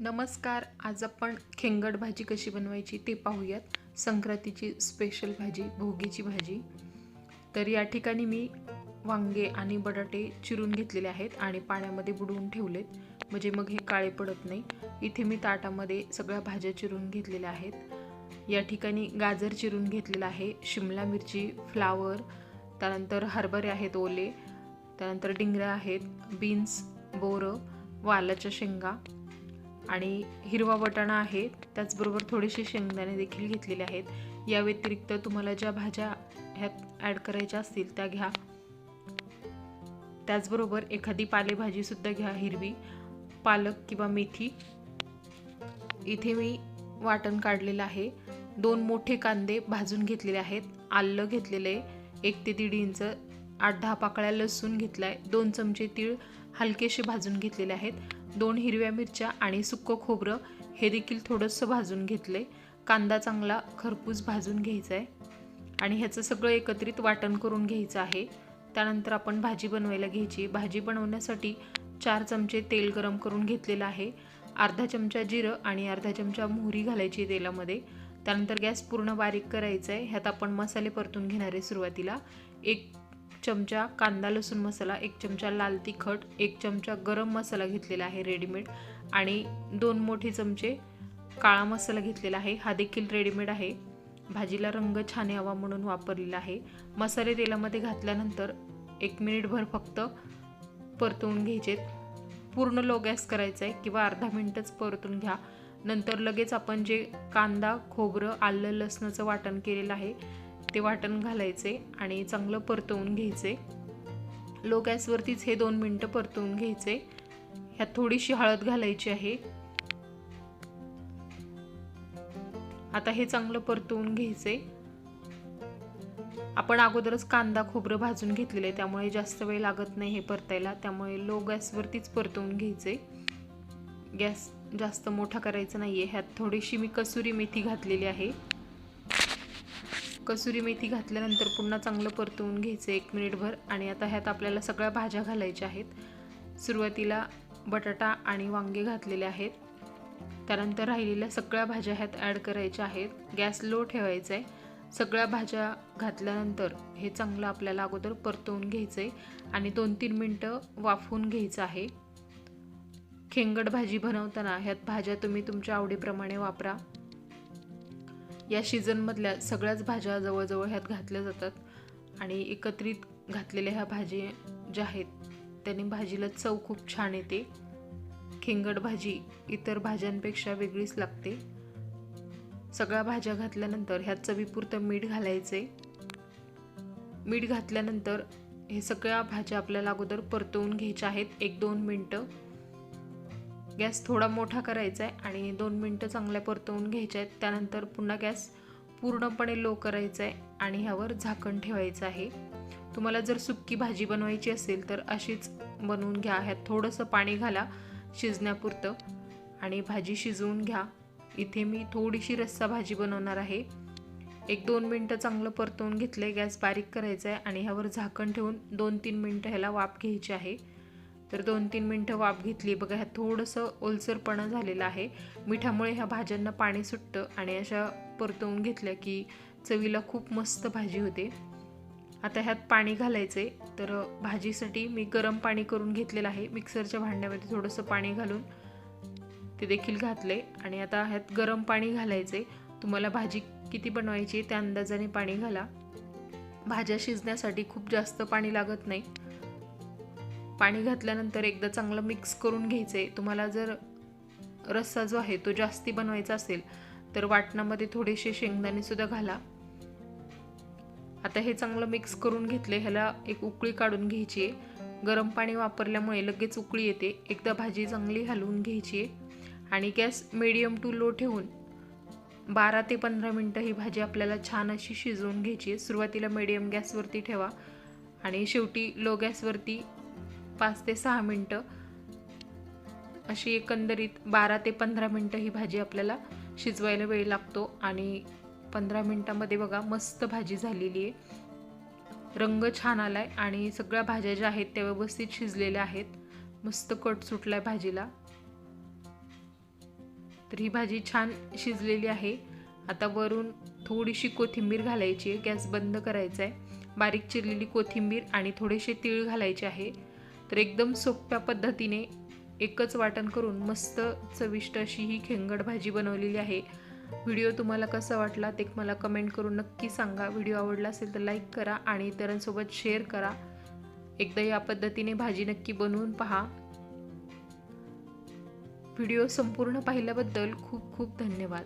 नमस्कार आज आपण खेंगड भाजी कशी बनवायची ते पाहूयात. संक्रांतीची स्पेशल भाजी भोगीची भाजी. तर या ठिकाणी मी वांगे आणि बटाटे चिरून घेतलेले आहेत आणि पाण्यामध्ये बुडवून ठेवलेत. म्हणजे मग हे काळे पडत नाही. इथे मी ताटामध्ये सगळ्या भाज्या चिरून घेतलेल्या आहेत. या ठिकाणी गाजर चिरून घेतलेलं आहे शिमला मिरची फ्लावर त्यानंतर हरभरे आहेत ओले त्यानंतर डिंगऱ्या आहेत बीन्स बोरं वालाच्या शेंगा आणि हिरवा वटाणा आहे त्याचबरोबर थोडेसे शेंगदाणे देखील घेतलेले आहेत. या व्यतिरिक्त तुम्हाला ज्या भाज्या ह्यात ॲड करायच्या असतील त्या घ्या. त्याचबरोबर एखादी पालेभाजीसुद्धा घ्या हिरवी. पालक किंवा मेथी. इथे मी वाटण काढलेलं आहे. दोन मोठे कांदे भाजून घेतलेले आहेत. आलं घेतलेलं आहे. एक ते दीड इंच. आठ दहा पाकळ्या लसूण घेतला आहे दोन चमचे तीळ हलकेसे भाजून घेतलेले आहेत. दोन हिरव्या मिरच्या आणि सुक्कं खोबरं हे देखील थोडंसं भाजून घेतले कांदा चांगला खरपूस भाजून घ्यायचा आहे आणि ह्याचं सगळं एकत्रित वाटण करून घ्यायचं आहे. त्यानंतर आपण भाजी बनवायला घ्यायची. भाजी बनवण्यासाठी चार चमचे तेल गरम करून घेतलेलं आहे. अर्धा चमचा जिरं आणि अर्धा चमचा मोहरी घालायची तेलामध्ये. त्यानंतर गॅस पूर्ण बारीक करायचा आहे ह्यात आपण मसाले परतून घेणारे सुरुवातीला. एक चमचा कांदा लसूण मसाला एक चमचा लाल तिखट एक चमचा गरम मसाला घेतलेला आहे रेडीमेड आणि दोन मोठे चमचे काळा मसाला घेतलेला आहे. हा देखील रेडीमेड आहे. भाजीला रंग छान यावा म्हणून वापरलेला आहे. मसाले तेलामध्ये घातल्यानंतर एक मिनिटभर फक्त परतवून घ्यायचे. पूर्ण लो गॅस करायचा आहे किंवा अर्धा मिनटच परतून घ्या. नंतर लगेच आपण जे कांदा खोबरं आलं लसणाचं वाटण केलेलं आहे ते वाटण घालायचे आणि चांगलं परतवून घ्यायचे. लो गॅसवरतीच हे दोन मिनटं परतवून घ्यायचे. ह्यात थोडीशी हळद घालायची आहे. आता हे चांगलं परतवून घ्यायचे. आपण अगोदरच कांदा खोबरं भाजून घेतलेले त्यामुळे जास्त वेळ लागत नाही हे परतायला. त्यामुळे लो गॅसवरतीच परतवून घ्यायचे. गॅस जास्त मोठा करायचा नाही आहे ह्यात थोडीशी मी कसुरी मेथी घातलेली आहे. कसुरी मेथी घातल्यानंतर पुन्हा चांगलं परतवून घ्यायचं एक मिनिटभर. आणि आता ह्यात आपल्याला सगळ्या भाज्या घालायच्या आहेत. सुरुवातीला बटाटा आणि वांगे घातलेले आहेत. त्यानंतर राहिलेल्या सगळ्या भाज्या ह्यात ॲड करायच्या आहेत. गॅस लो ठेवायचा आहे सगळ्या भाज्या घातल्यानंतर हे चांगलं आपल्याला अगोदर परतवून घ्यायचं आहे आणि दोन तीन मिनटं वाफवून घ्यायचं आहे. खेंगड भाजी बनवताना ह्यात भाज्या तुम्ही तुमच्या आवडीप्रमाणे वापरा. या सीझनमधल्या सगळ्याच भाज्या जवळजवळ ह्यात घातल्या जातात. आणि एकत्रित घातलेल्या ह्या भाजी ज्या आहेत त्यांनी भाजीला चव खूप छान येते. खिंगड भाजी इतर भाज्यांपेक्षा वेगळीच लागते. सगळ्या भाज्या घातल्यानंतर ह्यात चवीपुरतं मीठ घालायचे मीठ घातल्यानंतर हे सगळ्या भाज्या आपल्याला अगोदर परतवून घ्यायच्या आहेत एक दोन मिनटं. गॅस थोडा मोठा करायचा आहे आणि दोन मिनटं चांगल्या परतवून घ्यायच्या आहेत. त्यानंतर पुन्हा गॅस पूर्णपणे लो करायचा आहे आणि ह्यावर झाकण ठेवायचं आहे. तुम्हाला जर सुक्की भाजी बनवायची असेल तर अशीच बनवून घ्या. ह्यात थोडंसं पाणी घाला शिजण्यापुरतं आणि भाजी शिजवून घ्या. इथे मी थोडीशी रस्सा भाजी बनवणार आहे. एक दोन मिनटं चांगलं परतवून घेतलं गॅस बारीक करायचा आहे आणि ह्यावर झाकण ठेवून दोन तीन मिनटं ह्याला वाफ घ्यायची आहे. तर दोन तीन मिनटं वाफ घेतली. बघा ह्यात थोडंसं ओलसरपणा झालेलं आहे. मिठामुळे ह्या भाज्यांना पाणी सुटतं आणि अशा परतवून घेतल्या की चवीला खूप मस्त भाजी होते. आता ह्यात पाणी घालायचे तर भाजीसाठी मी गरम पाणी करून घेतलेलं आहे. मिक्सरच्या भांड्यामध्ये थोडंसं पाणी घालून ते देखील घातले आणि आता ह्यात गरम पाणी घालायचे तुम्हाला भाजी किती बनवायची त्या अंदाजाने पाणी घाला. भाज्या शिजण्यासाठी खूप जास्त पाणी लागत नाही. पाणी घातल्यानंतर एकदा चांगलं मिक्स करून घ्यायचं आहे तुम्हाला जर रस्सा जो आहे तो जास्ती बनवायचा असेल तर वाटणामध्ये थोडेसे शेंगदाणेसुद्धा घाला. आता हे चांगलं मिक्स करून घेतले ह्याला एक उकळी काढून घ्यायची आहे गरम पाणी वापरल्यामुळे लगेच उकळी येते. एकदा भाजी चांगली हलवून घ्यायची आहे आणि गॅस मिडियम टू लो ठेवून बारा ते पंधरा मिनटं ही भाजी आपल्याला छान अशी शिजवून घ्यायची आहे सुरुवातीला मिडियम गॅसवरती ठेवा. आणि शेवटी लो गॅसवरती पाच ते सहा मिनटं. अशी एकंदरीत बारा ते पंधरा मिनटं ही भाजी आपल्याला शिजवायला वेळ लागतो आणि पंधरा मिनटामध्ये बघा मस्त भाजी झालेली आहे. रंग छान आला आहे आणि सगळ्या भाज्या ज्या आहेत त्या व्यवस्थित शिजलेल्या आहेत. मस्त कट सुटला आहे भाजीला. तर ही भाजी छान शिजलेली आहे. आता वरून थोडीशी कोथिंबीर घालायची आहे. गॅस बंद करायचा आहे बारीक चिरलेली कोथिंबीर आणि थोडेसे तीळ घालायचे आहे. तर एकदम सोप्या पद्धतीने एकच वाटण करून मस्त चविष्ट अशी ही खेंगड भाजी बनवलेली आहे. व्हिडिओ तुम्हाला कसा वाटला ते मला कमेंट करून नक्की सांगा. व्हिडिओ आवडला असेल तर लाईक करा आणि इतरांसोबत शेअर करा. एकदा या पद्धतीने भाजी नक्की बनवून पहा. व्हिडिओ संपूर्ण पाहिल्याबद्दल खूप खूप धन्यवाद.